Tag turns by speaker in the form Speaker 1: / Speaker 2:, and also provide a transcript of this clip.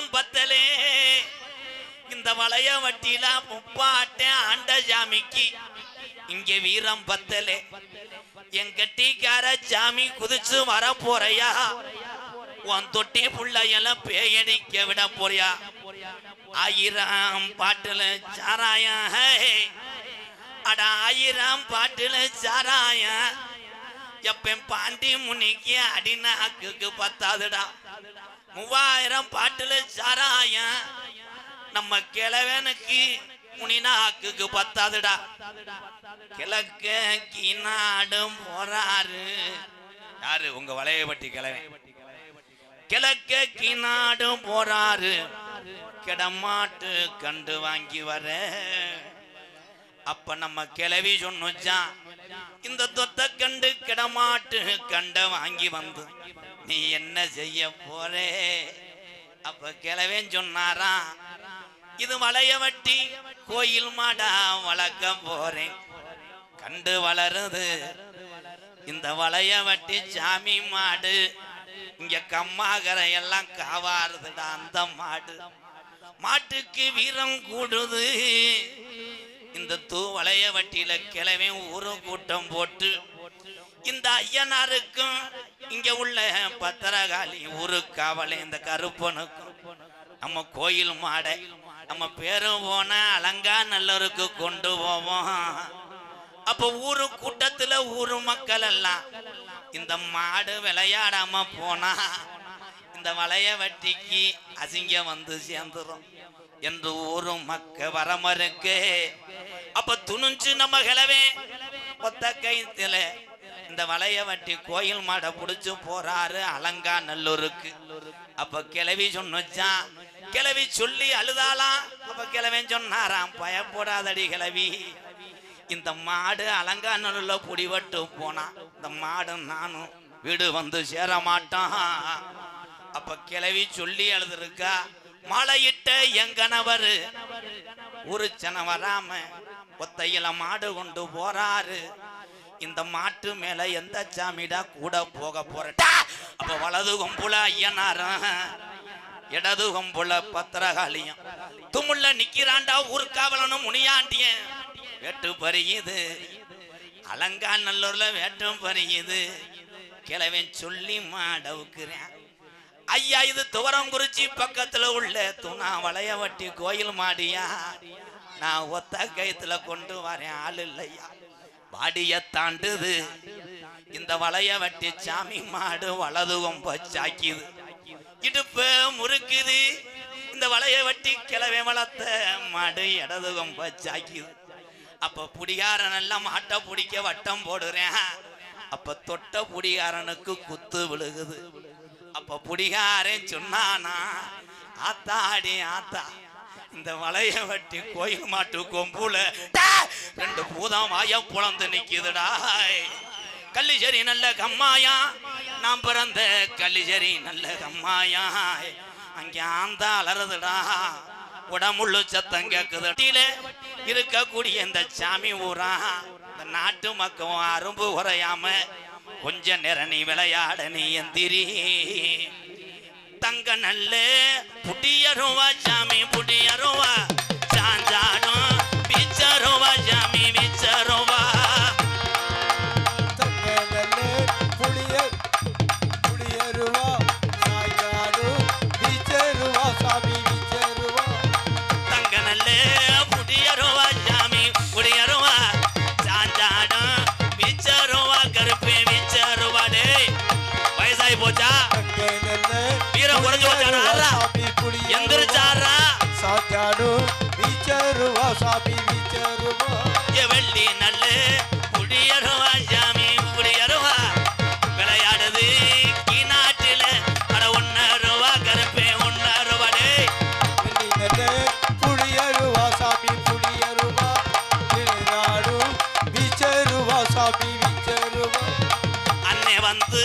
Speaker 1: வீரம் பத்தலே. இந்த வளைய வட்டியில முப்பாட்ட ஆண்ட ஜாமிக்கு இங்க வீரம் பத்தலே. என் கட்டிக்கார ஜாமி குதிச்சு வர போறையா உன் தொட்டி புள்ளையெல்லாம் பேயடிக்க விட போறியா ஆயிரம் பாட்டுல சாராயா ஹே. அட ஆயிரம் பாட்டுல சாராயா எப்பன் பாண்டி முனிக்கு அடிநாக்குக்கு பத்தாதுடா. மூவாயிரம் பாட்டுல சாராயா நம்ம கிழவனுக்கு முனிநாக்குக்கு பத்தாதுடா. கிழக்க கீநாடும் போறாரு. யாரு? உங்க வளையப்பட்டி கிழவன். கிழக்க கீநாடும் போறாரு. கிடமாட்டு கண்டு வாங்கி வர. அப்ப நம்ம கிளவி சொன்னோச்சான் இந்த தொத்த கண்டு கிடமாட்டு கண்ட வாங்கி வந்து நீ என்ன செய்ய போறே? அப்ப கிளவன் சொன்னாரா இது வளைய வட்டி கோயில் மாடா வளர்க்க போறேன். கண்டு வளருது. இந்த வளைய வட்டி சாமி மாடு இங்க கம்மாகரை எல்லாம் காவாருதுடா அந்த மாடு. மாட்டுக்கு வீரம் கூடுது. இந்த தூ வளைய வட்டியில கிளவே ஊரு கூட்டம் போட்டு இந்த ஐயனாருக்கும் இங்க உள்ள பத்திரகாளி ஊரு காவலை இந்த கருப்பனுக்கும் நம்ம கோயில் மாடை நம்ம பேரும் போன அலங்கா நல்லருக்கு கொண்டு போவோம். அப்ப ஊரு கூட்டத்துல ஊரு மக்கள் எல்லாம் இந்த மாடு விளையாடாம போனா இந்த வளைய வட்டிக்கு அசிங்கம் வந்து சேர்ந்துரும். என்று ஊரும் மக்க வரமருக்கு அப்ப துணிஞ்சு நம்ம கிளவே. ஒத்த கைத்துல இந்த வளைய வட்டி கோயில் மாடை புடிச்சு போறாரு அலங்கா நல்லூருக்கு அப்ப கிளவி சொன்னுச்சான் கிளவி சொல்லி அழுதாலாம் அப்ப கிளவன் சொன்னாராம் பயப்படாதடி கிளவி. இந்த மாடு அலங்கா அலங்காநல்லூர்ல புடிபட்டு போனா. இந்த மாடு நானும் வீடு வந்து சேர மாட்டான் அப்ப கிளவி சொல்லி அழுதுருக்கா. மலையிட்ட என் கணவர் ஒரு வராம ஒத்தையில மாடு கொண்டு போறாரு. இந்த மாட்டு மேல எந்த சாமிடா கூட போக போறட்டா? அப்ப வலது கொம்புல ஐயனாரும் இடது கொம்புல பத்திரகாளியும். துமுள்ள நிக்கிறாண்டா ஊர்காவலனும் முனியாண்டியன் வெட்டு பறியுது. அலங்கா நல்லூர்ல வேட்டும் பறியுது. கிழவன் சொல்லி மாடவுக்குறேன். ஐயா இது துவரங்குறிச்சி பக்கத்துல உள்ள துணா வளைய வட்டி கோயில் மாடியா? நான் ஒத்த கயத்துல கொண்டு வரேன் ஆள் இல்லையா? வாடிய தாண்டுது. இந்த வளைய வட்டி சாமி மாடு வலது கொம்ப சாக்கிது இடுப்பு முறுக்குது. இந்த வளைய வட்டி கிளவே வளர்த்த மாடு இடது கொம்ப சாக்கிது அப்ப புடிகாரன் எல்லாம் மாட்டை பிடிக்க வட்டம் போடுறேன். அப்ப தொட்ட புடிகாரனுக்கு குத்து விழுகுது. அப்ப புடிகாரன் சொன்னானா? ஆத்தாடி ஆத்தா. இந்த வளைய வட்டி கோயில் மாட்டு கொம்புல ரெண்டு பூதம் வாய புலந்து நிக்குதுடா. கள்ளிச்சேரி நல்ல கம்மாயா? நான் பிறந்த கள்ளிச்சேரி நல்ல கம்மாயா? அங்கே ஆந்த அலறுதுடா. உடம்புள்ளு சத்தம் கேக்குது. இருக்கக்கூடிய இந்த சாமி ஊரா? இந்த நாட்டு மக்கள் அரும்பு குறையாம கொஞ்ச நேரம் நீ விளையாட நீ எந்திரி. தங்க நல்ல புட்டியருவா சாமி
Speaker 2: புட்டியருவா.
Speaker 1: அன்னை வந்து